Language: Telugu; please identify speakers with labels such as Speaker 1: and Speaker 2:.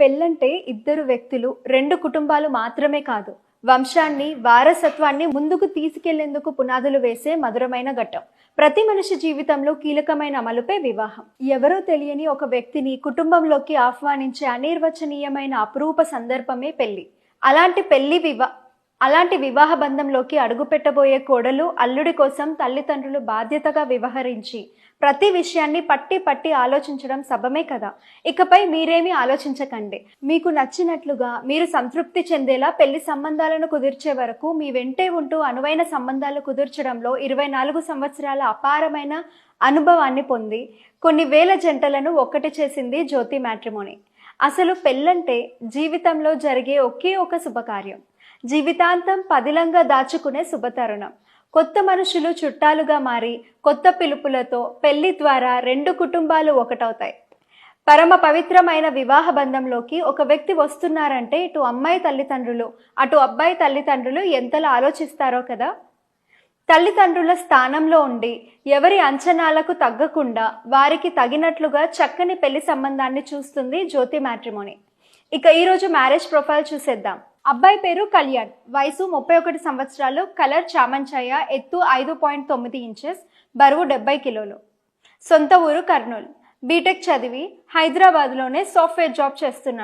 Speaker 1: పెళ్ళంటే ఇద్దరు వ్యక్తులు రెండు కుటుంబాలు మాత్రమే కాదు. వంశాన్ని వారసత్వాన్ని ముందుకు తీసుకెళ్ళేందుకు పునాదులు వేసే మధురమైన ఘట్టం. ప్రతి మనిషి జీవితంలో కీలకమైన అమలుపై వివాహం. ఎవరో తెలియని ఒక వ్యక్తిని కుటుంబంలోకి ఆహ్వానించే అనిర్వచనీయమైన అపురూప సందర్భమే పెళ్ళి అలాంటి పెళ్ళి వివా అలాంటి వివాహ బంధంలోకి అడుగుపెట్టబోయే కోడలు అల్లుడి కోసం తల్లిదండ్రులు బాధ్యతగా వ్యవహరించి ప్రతి విషయాన్ని పట్టి పట్టి ఆలోచించడం సభమే కదా. ఇకపై మీరేమీ ఆలోచించకండి. మీకు నచ్చినట్లుగా మీరు సంతృప్తి చెందేలా పెళ్ళి సంబంధాలను కుదిర్చే వరకు మీ వెంటే ఉంటూ అనువైన సంబంధాలు కుదిర్చడంలో ఇరవై నాలుగు సంవత్సరాల అపారమైన అనుభవాన్ని పొంది కొన్ని వేల జంటలను ఒక్కటి చేసింది జ్యోతి మ్యాట్రిమోని. అసలు పెళ్ళంటే జీవితంలో జరిగే ఒకే ఒక శుభకార్యం. జీవితాంతం పదిలంగా దాచుకునే శుభతరుణం. కొత్త మనుషులు చుట్టాలుగా మారి కొత్త పిలుపులతో పెళ్ళి ద్వారా రెండు కుటుంబాలు ఒకటవుతాయి. పరమ పవిత్రమైన వివాహ బంధంలోకి ఒక వ్యక్తి వస్తున్నారంటే ఇటు అమ్మాయి తల్లిదండ్రులు అటు అబ్బాయి తల్లిదండ్రులు ఎంతలా ఆలోచిస్తారో కదా? తల్లిదండ్రుల స్థానంలో ఉండి ఎవరి అంచనాలకు తగ్గకుండా వారికి తగినట్లుగా చక్కని పెళ్ళి సంబంధాన్ని చూస్తుంది జ్యోతి మ్యాట్రిమోని. ఇక ఈరోజు మ్యారేజ్ ప్రొఫైల్ చూసేద్దాం. అబ్బాయి పేరు కళ్యాణ్. వయసు ముప్పై ఒకటి సంవత్సరాలు. కలర్ చామంచాయ ఎత్తు ఐదు పాయింట్ తొమ్మిది ఇంచెస్. బరువు డెబ్బై కిలోలు. సొంత ఊరు కర్నూలు. బీటెక్ చదివి హైదరాబాద్లోనే సాఫ్ట్వేర్ జాబ్ చేస్తున్నాడు.